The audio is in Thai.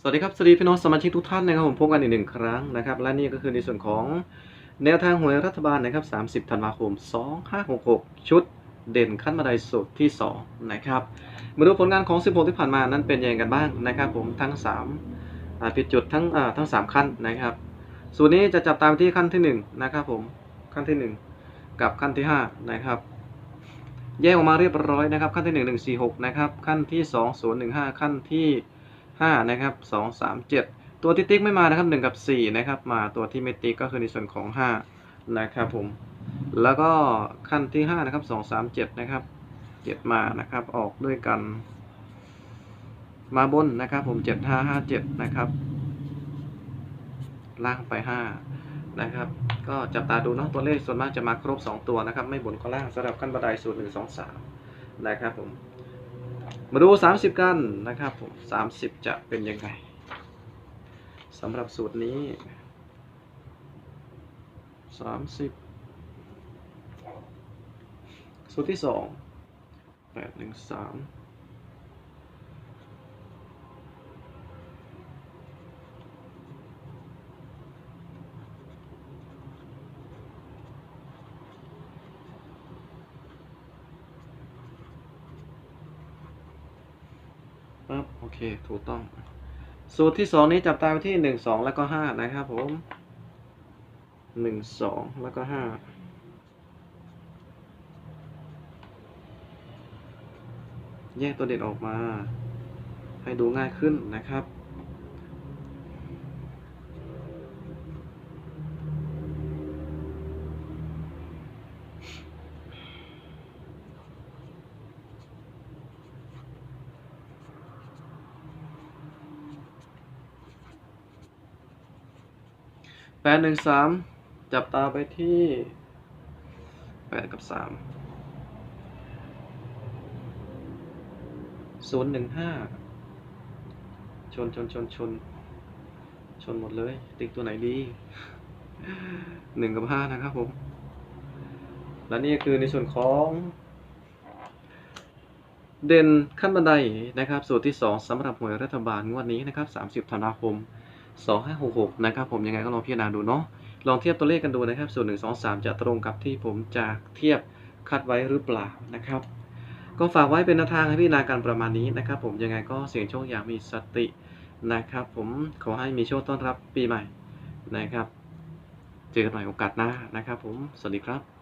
สวัสดีครับสวัสดีพี่น้องสมาชิกทุกท่านนะครับผมพบกันอีกหนึ่งครั้งนะครับ และนี่ก็คือในส่วนของแนวทางหวยรัฐบาลนะครับ 30 ธันวาคม 2566 ชุดเด่นขั้นบันไดสุดที่ 2 นะครับ มาดูผลงานของ 16 ที่ผ่านมานั้นเป็นยังไงกันบ้างนะครับผมทั้ง3อ่าผิดจุดทั้งทั้ง 3 ขั้นนะครับ ส่วนนี้จะจับตามที่ขั้นที่ 1 นะครับผมขั้นที่ 1 กับขั้นที่ 5 นะครับแยกออกมาเรียบร้อยนะครับขั้นที่ 1 146 นะครับขั้นที่ 2 015 ขั้นที่ 5นะครับ2 3 7 ตัวที่ติ๊กไม่มานะครับ1กับ4นะครับมาตัวที่ไม่ติ๊กก็คือในส่วนของ 5 นะครับผม แล้วก็ขั้นที่5นะครับ2 3 7นะครับ7 มานะครับออกด้วยกัน มาบนนะครับผม 7 5 5 7นะครับล่างไป 5 นะครับ ก็จับตาดูเนาะตัวเลขส่วนมากจะมาครบ 2 ตัวนะครับ ไม่บนก็ล่างสำหรับขั้นบันไดสูตร1 2 3 นะครับผม มาดู 30 กันนะครับผม30 จะเป็นยังไงสำหรับสูตรนี้ 30 สูตรที่ 2 8 1 3 ปั๊บโอเค ถูกต้อง สูตรที่สองนี้จับตาไปที่หนึ่งสองแล้วก็ห้านะครับผมหนึ่งสองแล้วก็ห้าแยกตัวเด่นออกมา ให้ดูง่ายขึ้นนะครับ แปดหนึ่งสามจับตาไปที่แปดกับสามศูนย์หนึ่งห้าชนชนชนชนชนหมดเลย ติ๊กตัวไหนดีหนึ่งกับห้านะครับผม และนี่คือในส่วนของ เด่นขั้นบันไดนะครับ สูตรที่ 2สำหรับหวยรัฐบาลงวดนี้นะครับ 30 ธันวาคม 2566 นะครับผมยังไงก็ลองพิจารณาดูเนาะลองเทียบตัวเลขกันดูนะครับ ส่วน 1 2 3 จะตรงกับที่ผมจะเทียบคัดไว้หรือเปล่านะครับ ก็ฝากไว้เป็นแนวทางให้พิจารณาการประมาณนี้นะครับ ผมยังไงก็เสี่ยงโชคอย่างมีสตินะครับ ผมขอให้มีโชคต้อนรับปีใหม่นะครับ เจอกันใหม่โอกาสหน้านะครับ ผมสวัสดีครับ